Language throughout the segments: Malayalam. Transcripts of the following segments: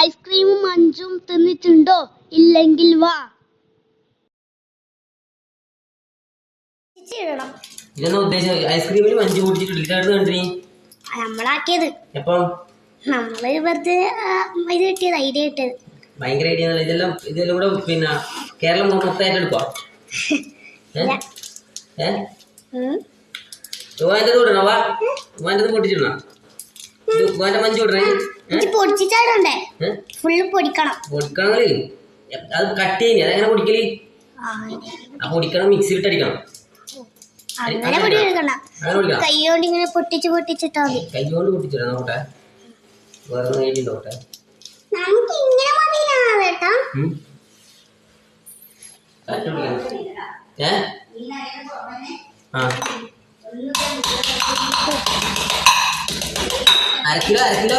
ഐസ്ക്രീമും മഞ്ചും തിന്നിട്ടുണ്ടോ? ഇല്ലെങ്കിൽ വാ. ഇതെന്നാ ഉദ്ദേശിച്ചത് ഐസ്ക്രീമിൽ മഞ്ച് കുടിച്ചിട്ടില്ല ഇതായിരുന്നു കണ്ടിനി നമ്മളാക്കിയത്. എപ്പം? നമ്മൾ വെറുതെ ഇത് കിട്ടിയത് ഐഡിയ കിട്ടിയത്. ഭയങ്കര ഐഡിയ ഇതെല്ലാം ഇതെല്ലാം കൂടെ പിന്നെ കേരളം മൊത്തമായിട്ട് എടുക്കുക വാ. വാന്റെ പൊട്ടിച്ചിടണോ വാന്റെ മഞ്ച് ഏഹ് ഫുള്ള് പൊടിക്കണം. പൊടിക്കണമെങ്കിൽ അത് കട്ട് ചെയ്യുന്നേ അതെങ്ങനെ പൊടിക്കൽ? ആ, പൊടിക്കണം മിക്സിയിലിട്ട് അടിക്കണം. അങ്ങനെ പൊടിക്കണം? കൈ കൊണ്ട് ഇങ്ങനെ പൊട്ടിച്ച് പൊട്ടിച്ചിട്ടാ മതി. കൈ കൊണ്ട് പൊട്ടിച്ചിടാം നോക്കട്ടെ. വേറെ നോക്കട്ടെ. നമുക്ക് ഇങ്ങനെ മതിയാ ഉം. കാറ്റ് പിടിക്കണം. ഏ? ആ. അര കിലോ അര കിലോ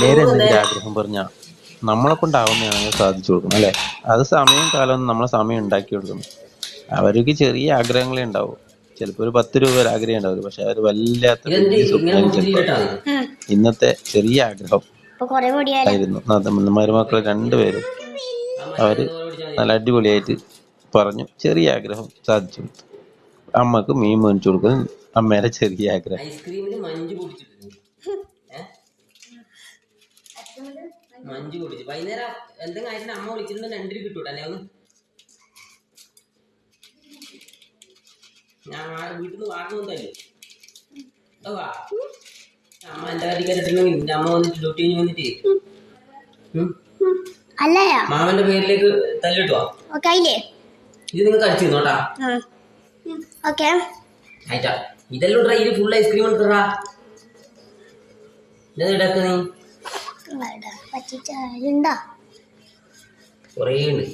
നൂറ് രൂപ ആഗ്രഹം പറഞ്ഞ? നമ്മളെ കൊണ്ടാവുന്നതാണെങ്കിൽ സാധിച്ചു കൊടുക്കണം അല്ലെ? അത് സമയം കാലം നമ്മളെ സമയം ഉണ്ടാക്കി കൊടുക്കണം. അവർക്ക് ചെറിയ ആഗ്രഹങ്ങളേ ഉണ്ടാവും. ചിലപ്പോ ഒരു പത്ത് രൂപ ഒരു ആഗ്രഹം ഉണ്ടാവും പക്ഷെ അവർ വല്ലാത്ത വലിയ സ്വപ്നം ഇന്നത്തെ ചെറിയ ആഗ്രഹം ഇപ്പൊ കൊറേ പൊടിയാലോ ആയിരുന്നു. മരുമക്കൾ രണ്ടുപേരും അവർ നല്ല അടിപൊളിയായിട്ട് പറഞ്ഞു. ചെറിയ ആഗ്രഹം സാധിച്ചു കൊടുത്തു. അമ്മയ്ക്ക് മീൻ മേടിച്ചു കൊടുക്കും അമ്മേടെ ചെറിയ ആഗ്രഹം. വൈകുന്നേരം എന്തെങ്കിലും ആയിട്ട് അമ്മ കിട്ടൂട്ടെ അല്ലേ ഒന്ന്? ഞാൻ വീട്ടിൽ നിന്ന് വാങ്ങുന്നു തല്ലേ അമ്മ എന്റെ വന്നിട്ട് ഡ്യൂട്ടി കഴിഞ്ഞ് വന്നിട്ട് അല്ലയാ മാമന്റെ പേരിലേക്ക് തല്ലിട്ടോ? ഇത് നിങ്ങൾ കഴിച്ചു ഓക്കെ ഇതെല്ലാം ഇട്ടാ ഇത് ഫുൾ ഐസ്ക്രീം എടുത്തടാ. ഇതെന്താ ഇടയ്ക്ക് നീ? പറ്റിച്ചുണ്ടോ കുറേ ഉണ്ട്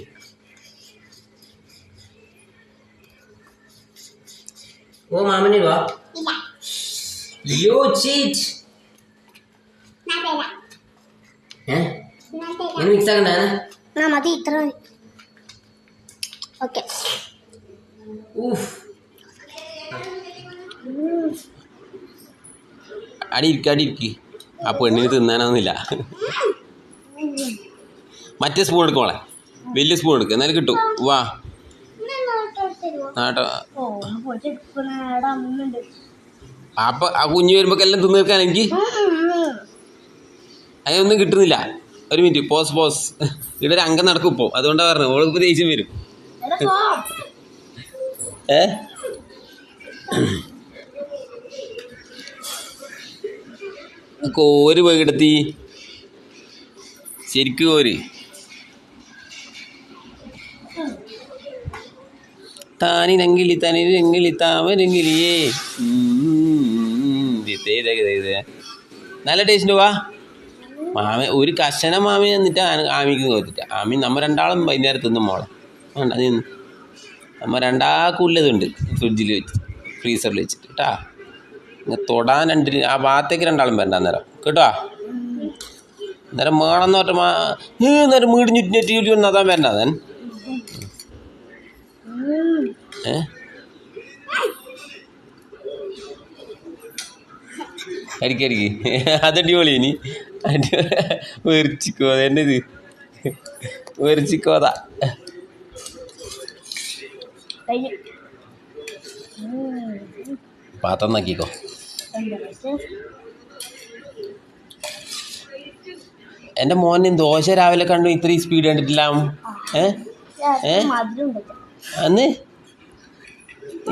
ഓ മാമന് വാ യു ചീറ്റ് മിക്സ് ആക്കണ്ടേ? മതി ഇത്ര മതി. ഓക്കെ ഊഫ് അടി ഇരിക്ക അടി ഇരിക്കി. ആ പെണ്ണിന് തിന്നാനൊന്നുമില്ല. മറ്റേ സ്പൂൺ എടുക്കോളെ വലിയ സ്പൂൺ എടുക്കുക എന്നാലും കിട്ടും. വാ. നാട്ടോ അപ്പൊ ആ കുഞ്ഞു വരുമ്പോ എല്ലാം തിന്നു തീർക്കാൻ എനിക്ക്? അതിനൊന്നും കിട്ടുന്നില്ല. ഒരു മിനിറ്റ് പോസ് പോസ് ഇവിടെ ഒരു അംഗം നടക്കും ഇപ്പോൾ അതുകൊണ്ടാണ് പറഞ്ഞത്. ഓൾക്ക് ദേഷ്യം വരും. ഏ? കോര് പോയിടത്തി ശരിക്ക് കോര് താനിനെങ്കിലി തനിനെങ്കിലി താമരെങ്കിലിയേ നല്ല ടേസ്റ്റ് വാ. മാമ ഒരു കശന മാമി എന്നിട്ട് ആമിക്ക് തോറ്റിട്ട്. ആമി നമ്മ രണ്ടാളും വൈകുന്നേരം തിന്നും മോളെ. വേണ്ട നിന്ന്. നമ്മ രണ്ടാക്കുള്ളതുണ്ട് ഫ്രിഡ്ജിൽ വെച്ച് ഫ്രീസറിൽ വെച്ചിട്ട് കേട്ടാ തൊടാൻ രണ്ട് ആ ഭാഗത്തേക്ക് രണ്ടാളും വരണ്ട അന്നേരം. കേട്ടോ? അന്നേരം വേണമെന്ന് പറഞ്ഞ മാ ഏ, അന്നേരം വീട് ചുറ്റിനെറ്റി ചുറ്റി വന്ന് അതാ വരണ്ട അതൻ ഏ? അരിക്കരിക്ക് അതടിപൊളി ഇനി. വെറിച്ചിക്കോ എന്റെ ഇത്. വെറിച്ചിക്കോതാ പാത്രം നോക്കിക്കോ. എന്റെ മോൻ ദോശ രാവിലെ കണ്ടു ഇത്രയും സ്പീഡ് കണ്ടിട്ടില്ല? അന്ന്?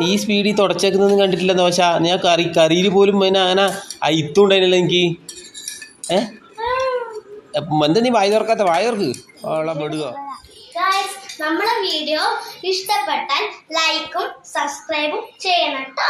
ഈ സ്പീഡിൽ തുടച്ചേക്കുന്നൊന്നും കണ്ടിട്ടില്ല ദോശ. ഞാൻ കറി കറിയിൽ പോലും പിന്നെ അങ്ങനെ അയിത്തും ഉണ്ടായിരുന്നില്ല എനിക്ക്. ഏ? അപ്പം എന്താ നീ വായി തുറക്കാത്ത? വായ തുറക്ക്. പെടുക. നമ്മളെ വീഡിയോ ഇഷ്ടപ്പെട്ടാൽ ലൈക്കും സബ്സ്ക്രൈബും ചെയ്യണം കേട്ടോ